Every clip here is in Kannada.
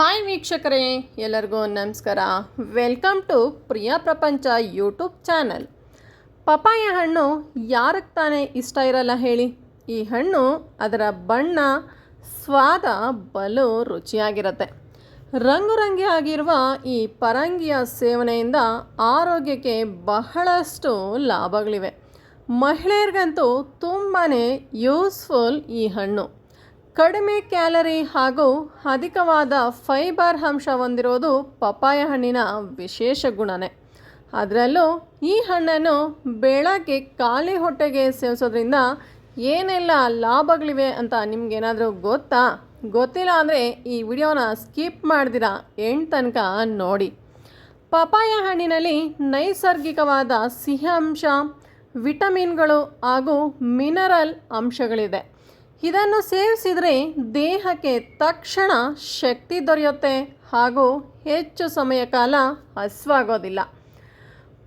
ಹಾಯ್ ವೀಕ್ಷಕರೇ, ಎಲ್ಲರಿಗೂ ನಮಸ್ಕಾರ. ವೆಲ್ಕಮ್ ಟು ಪ್ರಿಯಾ ಪ್ರಪಂಚ ಯೂಟ್ಯೂಬ್ ಚಾನಲ್ ಪಪಾಯ ಹಣ್ಣು ಯಾರಕ್ಕೆ ತಾನೇ ಇಷ್ಟ ಇರಲ್ಲ ಹೇಳಿ? ಈ ಹಣ್ಣು ಅದರ ಬಣ್ಣ, ಸ್ವಾದ ಬಲು ರುಚಿಯಾಗಿರುತ್ತೆ. ರಂಗು ರಂಗಿಯಾಗಿರುವ ಈ ಪರಂಗಿಯ ಸೇವನೆಯಿಂದ ಆರೋಗ್ಯಕ್ಕೆ ಬಹಳಷ್ಟು ಲಾಭಗಳಿವೆ. ಮಹಿಳೆಯರಿಗಂತೂ ತುಂಬಾ ಯೂಸ್ಫುಲ್ ಈ ಹಣ್ಣು. ಕಡಿಮೆ ಕ್ಯಾಲರಿ ಹಾಗೂ ಅಧಿಕವಾದ ಫೈಬರ್ ಅಂಶ ಹೊಂದಿರೋದು ಪಪ್ಪಾಯ ಹಣ್ಣಿನ ವಿಶೇಷ ಗುಣನೇ. ಅದರಲ್ಲೂ ಈ ಹಣ್ಣನ್ನು ಬೆಳಗ್ಗೆ ಖಾಲಿ ಹೊಟ್ಟೆಗೆ ಸೇವಿಸೋದ್ರಿಂದ ಏನೆಲ್ಲ ಲಾಭಗಳಿವೆ ಅಂತ ನಿಮಗೇನಾದರೂ ಗೊತ್ತಾ? ಗೊತ್ತಿಲ್ಲ ಅಂದರೆ ಈ ವಿಡಿಯೋನ ಸ್ಕಿಪ್ ಮಾಡ್ದಿರಾ ಎಂಟು ತನಕ ನೋಡಿ. ಪಪಾಯ ಹಣ್ಣಿನಲ್ಲಿ ನೈಸರ್ಗಿಕವಾದ ಸಿಹಿ ಅಂಶ, ವಿಟಮಿನ್ಗಳು ಹಾಗೂ ಮಿನರಲ್ ಅಂಶಗಳಿದೆ. ಇದನ್ನು ಸೇವಿಸಿದರೆ ದೇಹಕ್ಕೆ ತಕ್ಷಣ ಶಕ್ತಿ ದೊರೆಯುತ್ತೆ ಹಾಗೂ ಹೆಚ್ಚು ಸಮಯ ಕಾಲ ಹಸಿವಾಗೋದಿಲ್ಲ.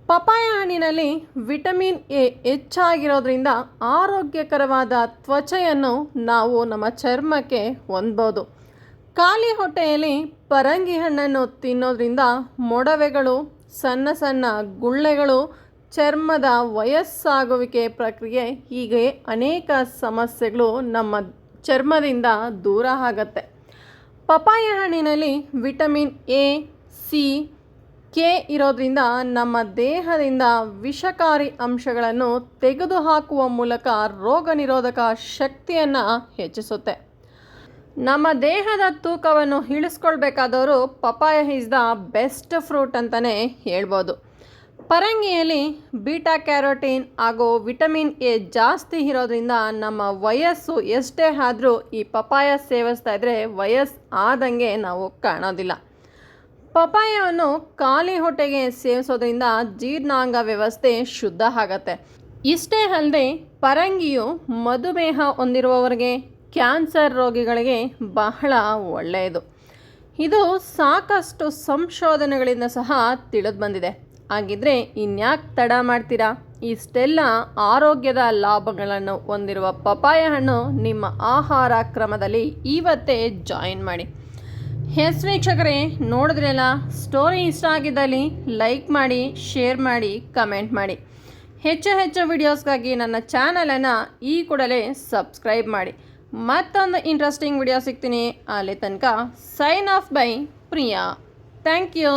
ಪಪಾಯ ಹಣ್ಣಿನಲ್ಲಿ ವಿಟಮಿನ್ ಎ ಹೆಚ್ಚಾಗಿರೋದ್ರಿಂದ ಆರೋಗ್ಯಕರವಾದ ತ್ವಚೆಯನ್ನು ನಾವು ನಮ್ಮ ಚರ್ಮಕ್ಕೆ ಹೊಂದ್ಬೋದು. ಖಾಲಿ ಹೊಟ್ಟೆಯಲ್ಲಿ ಪರಂಗಿ ಹಣ್ಣನ್ನು ತಿನ್ನೋದ್ರಿಂದ ಮೊಡವೆಗಳು, ಸಣ್ಣ ಸಣ್ಣ ಗುಳ್ಳೆಗಳು ಚರ್ಮದ ವಯಸ್ಸಾಗುವಿಕೆ ಪ್ರಕ್ರಿಯೆ ಹೀಗೆ ಅನೇಕ ಸಮಸ್ಯೆಗಳು ನಮ್ಮ ಚರ್ಮದಿಂದ ದೂರ ಆಗತ್ತೆ. ಪಪಾಯ ಹಣ್ಣಿನಲ್ಲಿ ವಿಟಮಿನ್ ಎ, ಸಿ, ಕೆ ಇರೋದ್ರಿಂದ ನಮ್ಮ ದೇಹದಿಂದ ವಿಷಕಾರಿ ಅಂಶಗಳನ್ನು ತೆಗೆದುಹಾಕುವ ಮೂಲಕ ರೋಗ ನಿರೋಧಕ ಶಕ್ತಿಯನ್ನು ಹೆಚ್ಚಿಸುತ್ತೆ. ನಮ್ಮ ದೇಹದ ತೂಕವನ್ನು ಇಳಿಸ್ಕೊಳ್ಬೇಕಾದವರು papaya is the best fruit ಅಂತಲೇ ಹೇಳ್ಬೋದು. ಪರಂಗಿಯಲ್ಲಿ ಬೀಟಾ ಕ್ಯಾರೋಟೀನ್ ಹಾಗೂ ವಿಟಮಿನ್ ಎ ಜಾಸ್ತಿ ಇರೋದ್ರಿಂದ ನಮ್ಮ ವಯಸ್ಸು ಎಷ್ಟೇ ಆದರೂ ಈ ಪಪಾಯ ಸೇವಿಸ್ತಾ ಇದ್ದರೆ ವಯಸ್ಸು ಆದಂಗೆ ನಾವು ಕಾಣೋದಿಲ್ಲ. ಪಪಾಯವನ್ನು ಖಾಲಿ ಹೊಟ್ಟೆಗೆ ಸೇವಿಸೋದ್ರಿಂದ ಜೀರ್ಣಾಂಗ ವ್ಯವಸ್ಥೆ ಶುದ್ಧ ಆಗತ್ತೆ. ಇಷ್ಟೇ ಅಲ್ಲದೆ ಪರಂಗಿಯು ಮಧುಮೇಹ ಹೊಂದಿರುವವರಿಗೆ, ಕ್ಯಾನ್ಸರ್ ರೋಗಿಗಳಿಗೆ ಬಹಳ ಒಳ್ಳೆಯದು. ಇದು ಸಾಕಷ್ಟು ಸಂಶೋಧನೆಗಳಿಂದ ಸಹ ತಿಳಿದು ಬಂದಿದೆ. ಹಾಗಿದ್ರೆ ಇನ್ಯಾಕೆ ತಡ ಮಾಡ್ತೀರಾ? ಇಷ್ಟೆಲ್ಲ ಆರೋಗ್ಯದ ಲಾಭಗಳನ್ನು ಹೊಂದಿರುವ ಪಪಾಯ ಹಣ್ಣು ನಿಮ್ಮ ಆಹಾರ ಕ್ರಮದಲ್ಲಿ ಇವತ್ತೇ ಜಾಯಿನ್ ಮಾಡಿ. ಎಸ್ ವೀಕ್ಷಕರೇ, ನೋಡಿದ್ರೆಲ್ಲ? ಸ್ಟೋರಿ ಇಷ್ಟ ಆಗಿದ್ದಲ್ಲಿ ಲೈಕ್ ಮಾಡಿ, ಶೇರ್ ಮಾಡಿ, ಕಮೆಂಟ್ ಮಾಡಿ. ಹೆಚ್ಚು ಹೆಚ್ಚು ವಿಡಿಯೋಸ್ಗಾಗಿ ನನ್ನ ಚಾನಲನ್ನು ಈ ಕೂಡಲೇ ಸಬ್ಸ್ಕ್ರೈಬ್ ಮಾಡಿ. ಮತ್ತೊಂದು ಇಂಟ್ರೆಸ್ಟಿಂಗ್ ವಿಡಿಯೋ ಸಿಗ್ತೀನಿ. ಅಲ್ಲಿ ತನಕ sign off bye Priya. Thank you